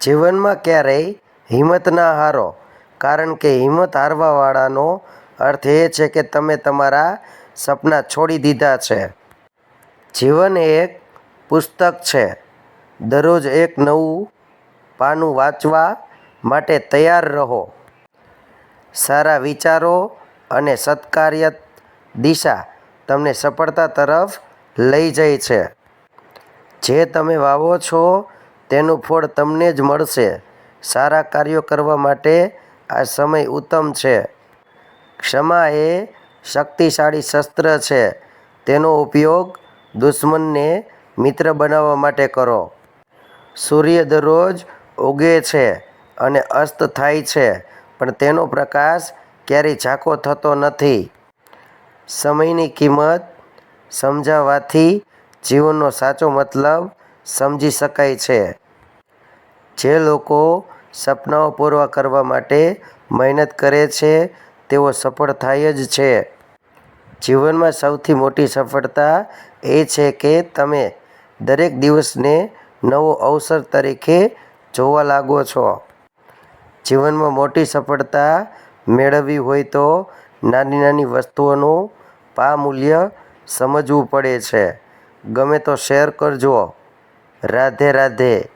જીવનમાં ક્યારેય હિંમત ના હારો. કારણ કે હિંમત હારવાવાળાનો અર્થ એ છે કે તમે તમારા સપના છોડી દીધા છે. જીવન એક પુસ્તક છે. દરરોજ એક નવું પાનું વાંચવા માટે તૈયાર રહો. સારા વિચારો અને સત્કાર્ય દિશા તમને સફળતા તરફ લઈ જાય છે. જે તમે વાવો છો તેનું ફળ તમને જ મળશે. સારા કાર્યો કરવા માટે આ સમય ઉત્તમ છે. ક્ષમા એ શક્તિશાળી શસ્ત્ર છે. તેનો ઉપયોગ દુશ્મનને મિત્ર બનાવવા માટે કરો. સૂર્ય દરરોજ ઉગે છે અને અસ્ત થાય છે, પણ તેનો પ્રકાશ ક્યારેય ઝાંખો થતો નથી. સમયની કિંમત સમજાવવાથી જીવનનો સાચો મતલબ સમજી શકાય છે. જે લોકો સપનાઓ પૂરા કરવા માટે મહેનત કરે છે, તેઓ સફળ થાય જ છે. જીવનમાં સૌથી મોટી સફળતા એ છે કે તમે દરેક દિવસને નવો અવસર તરીકે જોવા લાગો છો. જીવનમાં મોટી સફળતા મેળવવી હોય તો નાની નાની વસ્તુઓનું પા મૂલ્ય સમજવું પડે છે. ગમે તો શેર કરજો. રાધે રાધે.